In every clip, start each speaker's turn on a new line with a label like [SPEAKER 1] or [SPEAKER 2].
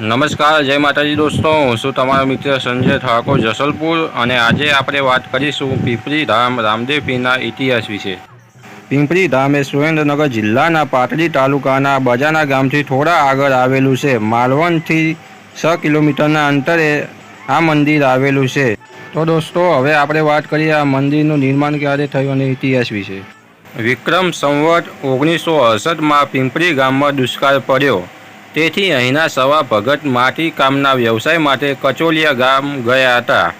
[SPEAKER 1] નમસ્કાર, જય માતાજી દોસ્તો. હું છું તમારો મિત્ર સંજય ઠાકોર, જસલપુર. અને આજે આપણે વાત કરીશું પીપરી ધામ રામદેવ પીરના ઇતિહાસ વિશે. પિંપરી ધામ એ સુરેન્દ્રનગર જિલ્લાના પાટડી તાલુકાના બજાના ગામથી થોડા આગળ આવેલું છે. માલવણથી છ કિલોમીટરના અંતરે આ મંદિર આવેલું છે. તો દોસ્તો, હવે આપણે વાત કરીએ આ મંદિરનું નિર્માણ ક્યારે થયું અને ઇતિહાસ વિશે. વિક્રમ સંવત ઓગણીસો અડસઠમાં પિંપરી ગામમાં દુષ્કાળ પડ્યો. તેથી અહીંના સવા ભગત માટી કામના વ્યવસાય માટે કચોલિયા ગામ ગયા હતા.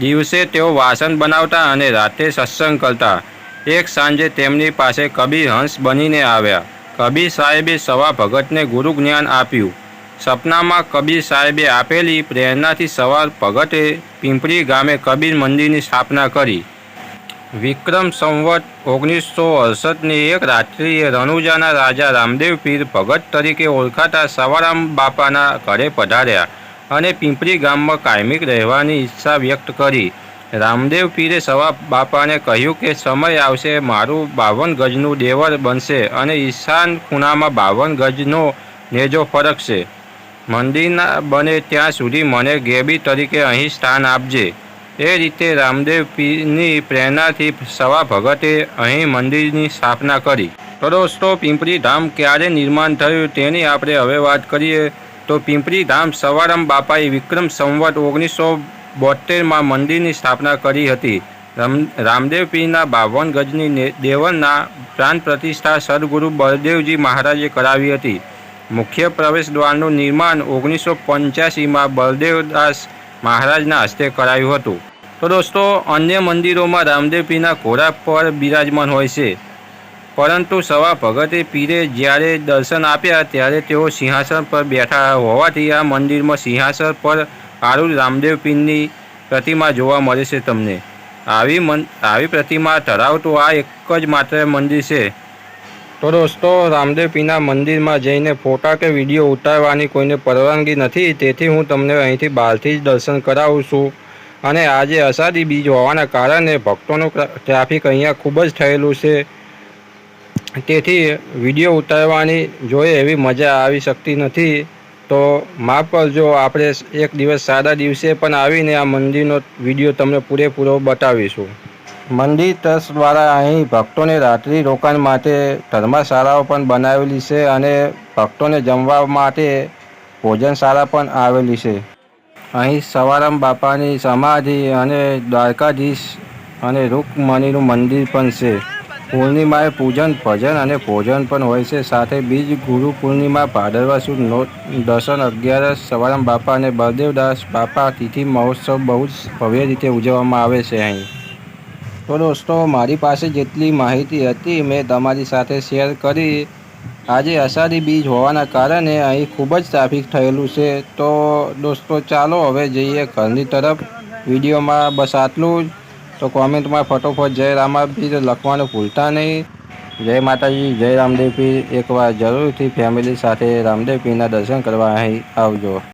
[SPEAKER 1] દિવસે તેઓ વાસણ બનાવતા અને રાતે સત્સંગ કરતા. એક સાંજે તેમની પાસે કબીર હંસ બનીને આવ્યા. કબીર સાહેબે સવા ભગતને ગુરુ જ્ઞાન આપ્યું. સપનામાં કબીર સાહેબે આપેલી પ્રેરણાથી સવાર ભગતે પિંપરી ગામે કબીર મંદિરની સ્થાપના કરી. વિક્રમ સંવત ઓગણીસો અડસઠની એક રાત્રિએ રણુજાના રાજા રામદેવ પીર ભગત તરીકે ઓળખાતા સવારામ બાપાના ઘરે પધાર્યા અને પિંપરી ગામમાં કાયમિક રહેવાની ઈચ્છા વ્યક્ત કરી. રામદેવ પીરે સવા બાપાને કહ્યું કે, સમય આવશે, મારું બાવન ગજનું દેવર બનશે અને ઈશાન ખૂણામાં બાવન ગજનો નેજો ફરકશે. મંદિરના બને ત્યાં સુધી મને ગેબી તરીકે અહીં સ્થાન આપજે. એ રીતે રામદેવ પ્રેરણાથી સવા ભગતે અહીં મંદિરની સ્થાપના કરી. તો દોસ્તો, પિંપરી ધામ ક્યારે નિર્માણ થયું તેની આપણે હવે વાત કરીએ. તો પિંપરી ધામ સવારામ બાપાએ વિક્રમ સંવત ઓગણીસો બોતેરમાં મંદિરની સ્થાપના કરી હતી. રામ રામદેવ પીરના બાવન ગજની દેવનના પ્રાણ પ્રતિષ્ઠા સદગુરુ બળદેવજી મહારાજે કરાવી હતી. મુખ્ય પ્રવેશ દ્વારનું નિર્માણ ઓગણીસો પંચ્યાસીમાં બળદેવદાસ મહારાજના હસ્તે કરાયું હતું. તો દોસ્તો, અન્ય મંદિરોમાં રામદેવપીના ઘોડા પર બિરાજમાન હોય છે. પરંતુ સવા ભગતે પીરે જ્યારે દર્શન આપ્યા ત્યારે તેઓ સિંહાસન પર બેઠા હોવાથી આ મંદિરમાં સિંહાસન પર આરુલ રામદેવ પીરની પ્રતિમા જોવા મળે છે તમને. આવી મન, આવી પ્રતિમા ધરાવતું આ એક જ માત્ર મંદિર છે. તો દોસ્તો, રામદેવ પીના મંદિરમાં જઈને ફોટા કે વીડિયો ઉતારવાની કોઈને પરવાનગી નથી, તેથી હું તમને અહીંથી બહારથી જ દર્શન કરાવું છું. અને આજે અષાઢી બીજ હોવાના કારણે ભક્તોનું ટ્રાફિક અહીંયા ખૂબ જ થયેલું છે. તેથી વીડિયો ઉતારવાની જોઈએ એવી મજા આવી શકતી નથી. તો માફ કરજો, આપણે એક દિવસ સાદા દિવસે પણ આવીને આ મંદિરનો વીડિયો તમને પૂરેપૂરો બતાવીશું. મંદિર ટ્રસ્ટ દ્વારા અહીં ભક્તોને રાત્રિ રોકાણ માટે ધર્મશાળાઓ પણ બનાવેલી છે અને ભક્તોને જમવા માટે ભોજનશાળા પણ આવેલી છે. અહીં સવારામ બાપાની સમાધિ અને દ્વારકાધીશ અને રૂકમણીનું મંદિર પણ છે. પૂર્ણિમાએ પૂજન, ભજન અને ભોજન પણ હોય છે. સાથે બીજ ગુરુ પૂર્ણિમા, ભાદરવા સુદ દર્શન અગિયારસ, સવારામ બાપા અને બળદેવદાસ બાપા તિથિ મહોત્સવ બહુ જ ભવ્ય રીતે ઉજવવામાં આવે છે અહીં. તો દોસ્તો, મારી પાસે જેટલી માહિતી હતી મેં તમારી સાથે શેર કરી. આજે અષાઢી બીજ હોવાના કારણે અહીં ખૂબ જ ટ્રાફિક થયેલું છે. તો દોસ્તો, ચાલો હવે જઈએ ઘરની તરફ. વિડીયોમાં બસ આટલું જ. તો કોમેન્ટમાં ફટોફટ જય રામાપીર લખવાનું ભૂલતા નહીં. જય માતાજી, જય રામદેવ પીર. એકવાર જરૂરથી ફેમિલી સાથે રામદેવ પીરના દર્શન કરવા અહીં આવજો.